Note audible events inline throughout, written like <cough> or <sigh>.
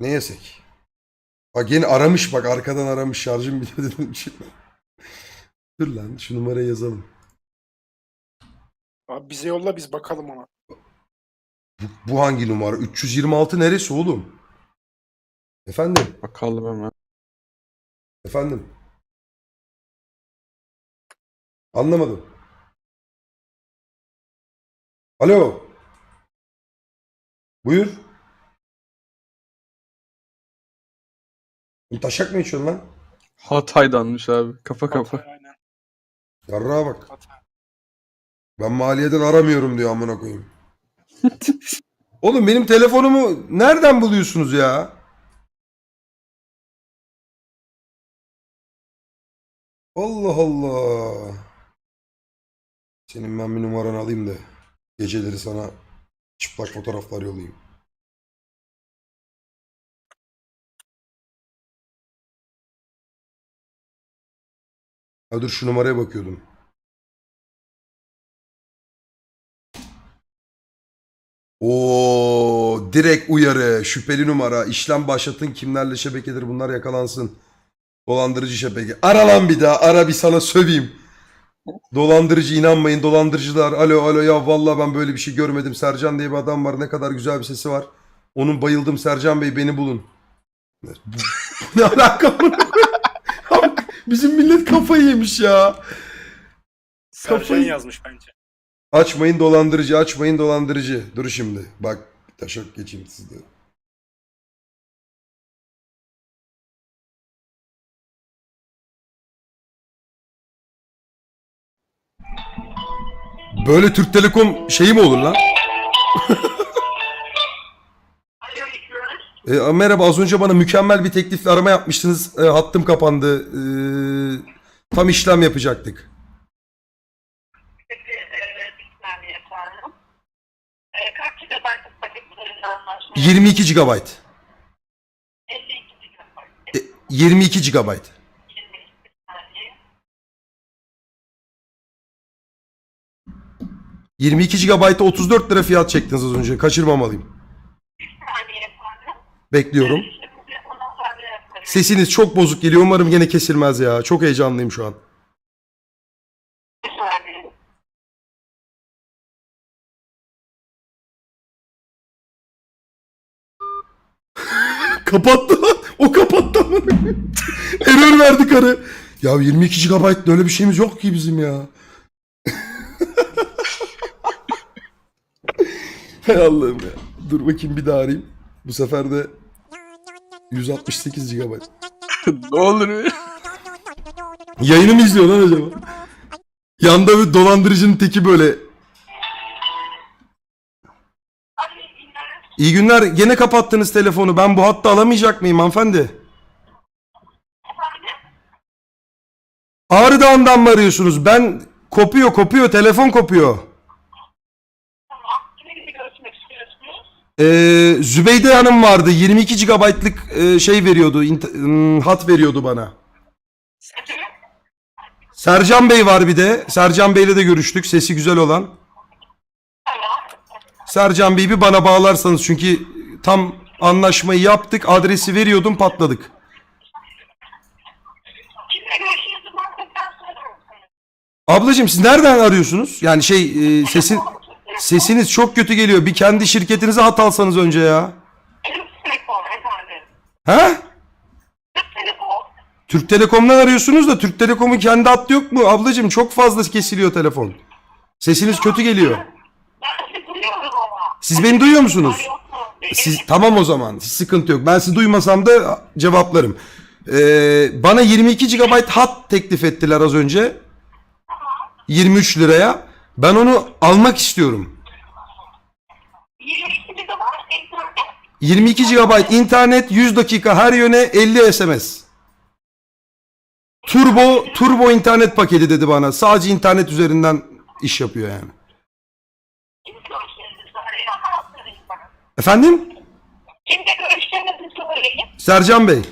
Ne yesek? Bak yine aramış bak arkadan aramış şarjım bitiyor dedim. <laughs> Dur lan şu numarayı yazalım. Abi bize yolla biz bakalım ona. Bu, bu hangi numara? 326 neresi oğlum? Efendim? Bakalım hemen. Efendim? Anlamadım. Alo. Buyur. Taşak mı içiyorsun lan? Hatay'danmış abi. Kafa kafa. Hatay, Aynen. Yarrağa bak. Hatay. Ben maliyeden aramıyorum diyor amına koyayım. <laughs> Oğlum benim telefonumu nereden buluyorsunuz ya? Allah Allah. Senin ben bir numaranı alayım da geceleri sana çıplak fotoğraflar yollayayım. Ha dur şu numaraya bakıyordum. Oo, direkt uyarı, şüpheli numara, işlem başlatın, kimlerle şebekedir bunlar yakalansın. Dolandırıcı şebeke. Ara lan bir daha, ara bir sana söveyim. Dolandırıcı inanmayın, dolandırıcılar. Alo alo ya vallahi ben böyle bir şey görmedim. Sercan diye bir adam var, ne kadar güzel bir sesi var. Onun bayıldım Sercan Bey beni bulun. <laughs> ne alaka bunu? Bizim millet kafayı yemiş ya. Sercan Kafayı- yazmış bence. Açmayın dolandırıcı, açmayın dolandırıcı. Dur şimdi. Bak taşak geçeyim sizde. Böyle Türk Telekom şeyi mi olur lan? <laughs> E, merhaba az önce bana mükemmel bir teklifle arama yapmıştınız. E, hattım kapandı. E, tam işlem yapacaktık. Ee, kaç gigabaytlık paket üzerinde anlaşma? 22 GB. 52 gigabayt. E, 22 GB. 22 bir saniye. 22 GB'a 34 lira fiyat çektiniz az önce. Kaçırmamalıyım. Bekliyorum. Sesiniz çok bozuk geliyor. Umarım gene kesilmez ya. Çok heyecanlıyım şu an. <laughs> Kapattı lan. O kapattı ama. <laughs> Error verdi karı. Ya 22 GB öyle bir şeyimiz yok ki bizim ya. <laughs> Hay Allah'ım ya. Dur bakayım bir daha arayayım. Bu sefer de 168 GB. <laughs> ne olur ya. Yayını mı izliyor lan acaba? Yanda bir dolandırıcının teki böyle. İyi günler. Gene kapattınız telefonu. Ben bu hattı alamayacak mıyım hanımefendi? Ağrı Dağı'ndan mı arıyorsunuz? Ben kopuyor kopuyor. Telefon kopuyor. Tamam. Kime gibi görüşmek istiyorsunuz? Ee, Zübeyde Hanım vardı. 22 GB'lık e, şey veriyordu. hmm, hat veriyordu bana. Sercan Bey var bir de. Sercan Bey'le de görüştük. Sesi güzel olan. Sercan Bey'i bir bana bağlarsanız çünkü tam anlaşmayı yaptık. Adresi veriyordum patladık. Kimle? Ablacığım siz nereden arıyorsunuz? Yani şey e, sesin sesiniz çok kötü geliyor. Bir kendi şirketinize hat alsanız önce ya. Türk Telekom efendim. Ha? Türk Telekom. Türk Telekom'dan arıyorsunuz da Türk Telekom'un kendi hattı yok mu? Ablacığım çok fazla kesiliyor telefon. Sesiniz kötü geliyor. Siz beni duyuyor musunuz? Siz tamam o zaman. Hiç sıkıntı yok. Ben sizi duymasam da cevaplarım. Ee, bana 22 GB hat teklif ettiler az önce. 23 liraya. Ben onu almak istiyorum. 22 gigabayt internet. 22 GB internet 100 dakika her yöne 50 SMS. Turbo turbo internet paketi dedi bana. Sadece internet üzerinden iş yapıyor yani. Söyleyin. Efendim? Söyleyin. Sercan Bey.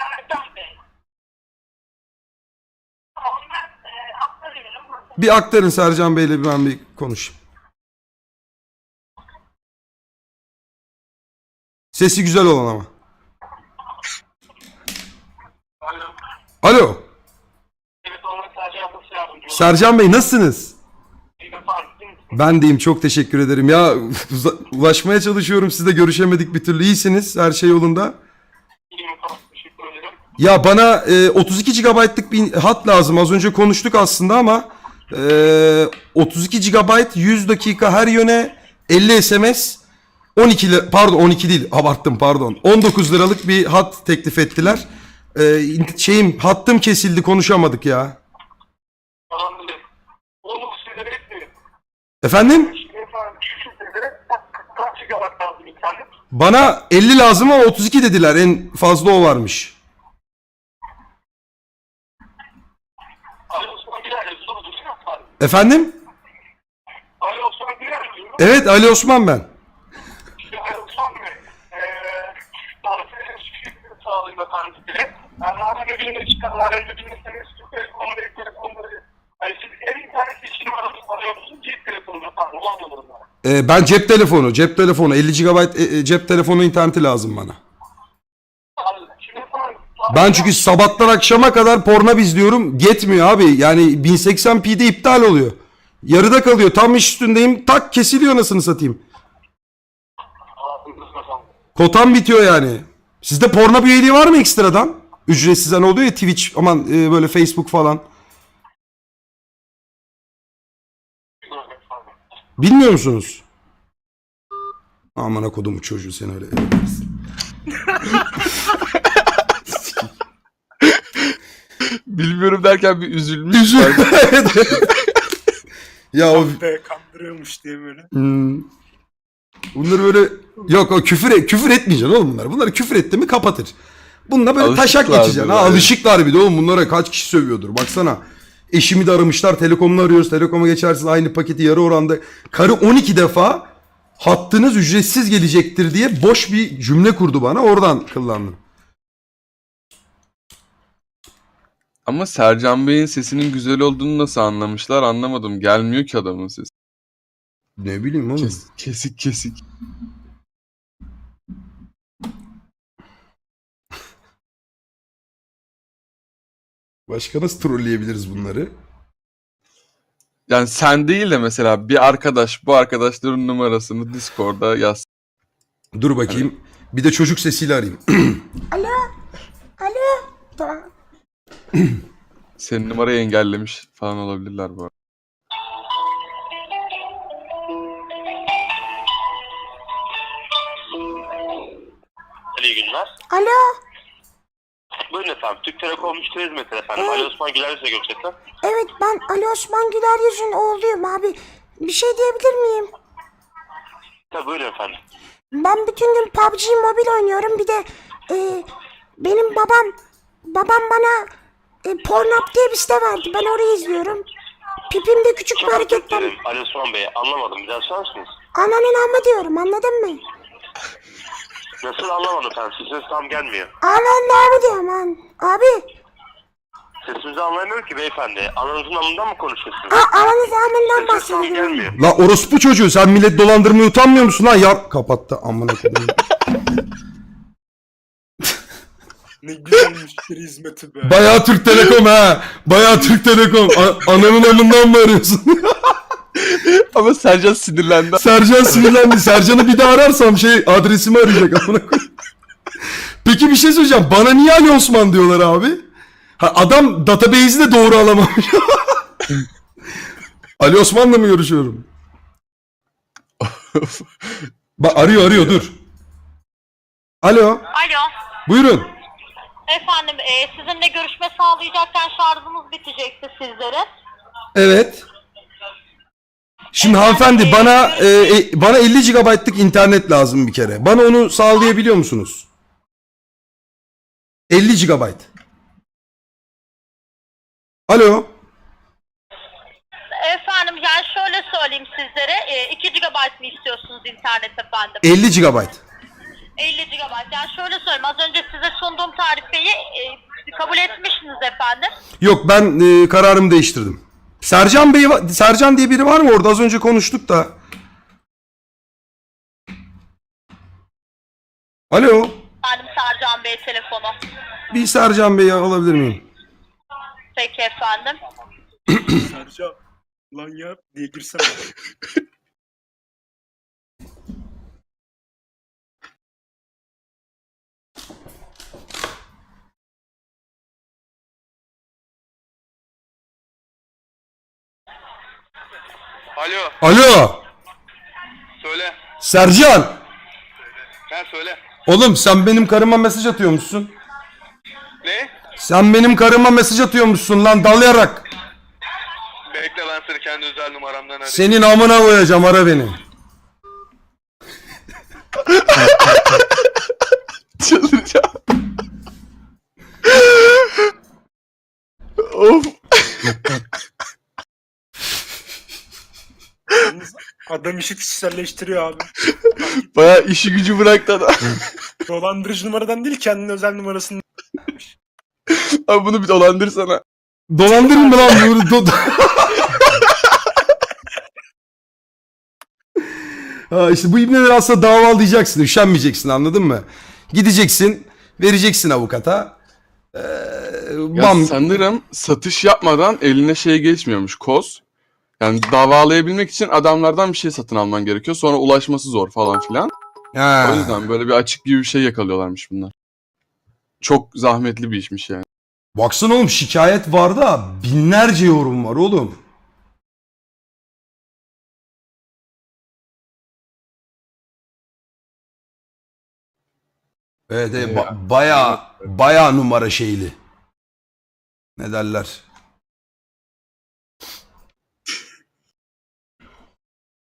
Erdoğan Bey. Tamam ben e, aktarıyorum. Bir aktarın Sercan Bey'le bir ben bir konuşayım. Sesi güzel olan ama. Alo. Alo. Yardımcı. Sercan Bey nasılsınız? Değil misin? Ben deyim çok teşekkür ederim. Ya ulaşmaya çalışıyorum sizle görüşemedik bir türlü. İyisiniz her şey yolunda. Ya bana e, 32 GB'lık bir hat lazım. Az önce konuştuk aslında ama e, 32 GB 100 dakika her yöne 50 SMS 12 li- pardon 12 değil abarttım pardon 19 liralık bir hat teklif ettiler. E, in- şeyim hattım kesildi konuşamadık ya. Efendim? Bana 50 lazım ama 32 dediler en fazla o varmış. Alo, Osman Güler, yazılı dursun efendim. Alo, Osman Güler, yazılı. Evet Ali Osman ben. Alo, Osman Bey. Eee, tavsiye şükür sağlayayım efendim size. Yani herhangi birine çıkan, herhangi birine seniz Türk telefonu ve telefonları. Yani siz ev internet için arıyor musunuz? Cep telefonu efendim, o anlamında. Ben cep telefonu cep telefonu 50 GB e, e, cep telefonu interneti lazım bana. Ben çünkü sabahtan akşama kadar porno izliyorum. Yetmiyor abi. Yani 1080p'de iptal oluyor. Yarıda kalıyor. Tam iş üstündeyim. Tak kesiliyor nasını satayım. Kotam bitiyor yani. Sizde porno bir üyeliği var mı ekstradan? Ücretsiz hani oluyor ya Twitch aman e, böyle Facebook falan. Bilmiyor musunuz? Aman kodumu çocuğu sen öyle. <laughs> Bilmiyorum derken bir üzülmüş. Üzül. <laughs> ya o Be kandırıyormuş diye böyle. Hmm. Bunları böyle yok o küfür et- küfür etmeyeceksin oğlum bunlar. Bunları küfür etti mi kapatır. Bununla böyle taşak Alışıklardır geçeceksin. Ha, yani. alışıklar bir de oğlum bunlara kaç kişi sövüyordur. Baksana. Eşimi de aramışlar. Telekomunu arıyoruz. Telekoma geçersin aynı paketi yarı oranda. Karı 12 defa hattınız ücretsiz gelecektir diye boş bir cümle kurdu bana. Oradan kıllandım. Ama Sercan Bey'in sesinin güzel olduğunu nasıl anlamışlar anlamadım. Gelmiyor ki adamın sesi. Ne bileyim oğlum. Kes- kesik kesik. Başka nasıl trolleyebiliriz bunları? Yani sen değil de mesela bir arkadaş bu arkadaşların numarasını Discord'da yaz. Dur bakayım. Bir de çocuk sesiyle arayayım. <clears throat> <clears throat> Senin numarayı engellemiş falan olabilirler bu arada. İyi günler. Alo, Buyurun efendim. Türk Telekom müşteri hizmetleri efendim. Ali Osman Güler size görüşecekler. evet ben Ali Osman Güler Yüz'ün oğluyum abi. Bir şey diyebilir miyim? Tabii buyurun efendim. Ben bütün gün PUBG Mobile oynuyorum. Bir de e, benim babam, babam bana e, Pornhub diye bir site verdi. Ben orayı izliyorum. Pipimde küçük bir Çok hareket var. Ali Osman Bey. Anlamadım. Bir daha sorar mısınız? Ananın amma diyorum anladın mı? Nasıl anlamadım efendim? Sesiniz tam gelmiyor. Ananın amma diyorum an. Abi, Sesinizi anlayamıyorum ki beyefendi. Ananızın amından mı konuşuyorsunuz? a, ananız amından Sesiniz tam bahsediyorum. gelmiyor. La orospu çocuğu sen millet dolandırmaya utanmıyor musun lan? Ya kapattı amına koyayım. Ne güzel müşteri hizmeti be. Bayağı Türk Telekom ha. Bayağı Türk Telekom. A- ananın amından mı arıyorsun? <laughs> Ama Sercan sinirlendi. Sercan sinirlendi. Sercan'ı bir daha ararsam şey adresimi arayacak amına koyayım. Peki bir şey söyleyeceğim. Bana niye Ali Osman diyorlar abi? Ha, adam database'i de doğru alamamış. <laughs> Ali Osman'la mı görüşüyorum? <laughs> Bak arıyor arıyor dur. Alo. Alo. Buyurun. Efendim e, sizinle görüşme sağlayacakken şarjımız bitecekti sizlere. Evet. Şimdi hanımefendi bana e, e, bana 50 GB'lık internet lazım bir kere. Bana onu sağlayabiliyor musunuz? 50 GB. Alo. Efendim yani şöyle söyleyeyim sizlere. E, 2 GB mı istiyorsunuz internet efendim? 50 GB. 50 GB. Yani şöyle söyleyeyim az önce size sunduğum tarifeyi e, kabul etmişsiniz efendim. Yok ben e, kararımı değiştirdim. Sercan Bey va- Sercan diye biri var mı orada? Az önce konuştuk da. Alo. Efendim Sercan Bey telefonu. Bir Sercan Bey'i alabilir miyim? Peki efendim. Sercan. Lan ya diye girsene. <laughs> Alo Alo. söyle. Sercan. Sen söyle. Oğlum sen benim karıma mesaj atıyormuşsun. Ne? Sen benim karıma mesaj atıyormuşsun lan dalayarak. Bekle ben seni kendi özel numaramdan arayayım. Senin amına koyacağım ara beni. Adam işi kişiselleştiriyor abi. <laughs> Baya işi gücü bıraktı adam. <laughs> Dolandırıcı numaradan değil kendinin özel numarasını. Abi bunu bir dolandırsana. Dolandırın mı lan bunu? Do- <laughs> ha işte bu ibneleri aslında davalayacaksın. Üşenmeyeceksin anladın mı? Gideceksin, vereceksin avukata. Ee, Ya bam. sanırım satış yapmadan eline şey geçmiyormuş koz. Yani davalayabilmek için adamlardan bir şey satın alman gerekiyor. Sonra ulaşması zor falan filan. Ha. O yüzden böyle bir açık gibi bir şey yakalıyorlarmış bunlar. Çok zahmetli bir işmiş yani. Baksana oğlum şikayet var da binlerce yorum var oğlum. Evet, evet ba- baya baya numara şeyli. Ne derler?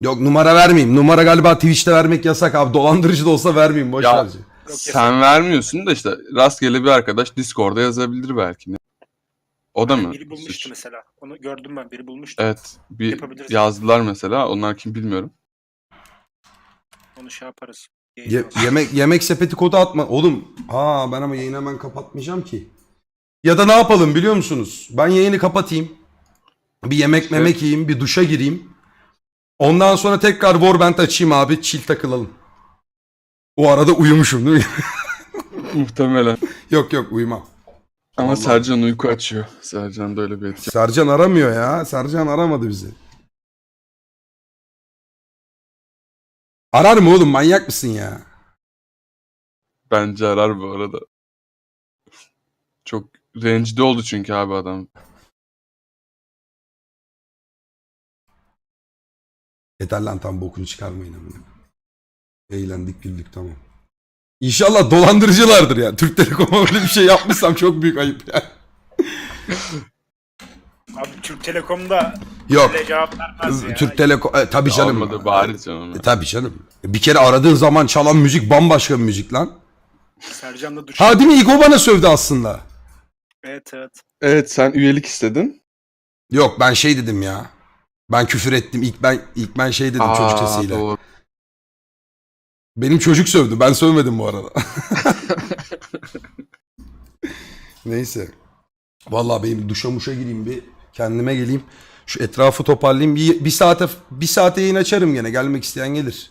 Yok numara vermeyeyim. Numara galiba Twitch'te vermek yasak abi. Dolandırıcı da olsa vermeyeyim. Boş Ya- ver. Sen vermiyorsun da işte rastgele bir arkadaş Discord'da yazabilir belki. Ne? O da mı? Biri bulmuştu Suç? mesela. Onu gördüm ben. Biri bulmuştu. Evet. Bir Yapabiliriz. yazdılar mesela. Onlar kim bilmiyorum. Onu şey yaparız. Ye- yemek yemek sepeti kodu atma. Oğlum ha ben ama yayını hemen kapatmayacağım ki. Ya da ne yapalım biliyor musunuz? Ben yayını kapatayım. Bir yemek İşte- memek yiyeyim, bir duşa gireyim. Ondan sonra tekrar Warband açayım abi, chill takılalım. O arada uyumuşum değil mi? <laughs> Muhtemelen. yok yok uyumam. Ama Vallahi. Sercan uyku açıyor. Sercan'da öyle bir etki. Sercan aramıyor ya. Sercan aramadı bizi. Arar mı oğlum manyak mısın ya? Bence arar bu arada. Çok rencide oldu çünkü abi adam. Yeter lan tam bokunu çıkarmayın amına. Eğlendik güldük tamam. İnşallah dolandırıcılardır ya. Türk Telekom'a <laughs> öyle bir şey yapmışsam çok büyük ayıp ya. <laughs> Abi Türk Telekom'da Yok. öyle cevap vermez ya. Türk Telekom e, tabii canım. Olmadı bari canım. E, tabii canım. Bir kere aradığın zaman çalan müzik bambaşka bir müzik lan. Sercan da duş. Ha değil mi? İlk o bana sövdü aslında. Evet evet. Evet sen üyelik istedin. Yok ben şey dedim ya. Ben küfür ettim. İlk ben ilk ben şey dedim çocuk Aa, sesiyle. doğru. Benim çocuk sövdü. Ben sövmedim bu arada. <laughs> Neyse. Vallahi benim duşa muşa gireyim bir kendime geleyim. Şu etrafı toparlayayım. Bir, bir saate bir saate yayın açarım gene. Gelmek isteyen gelir.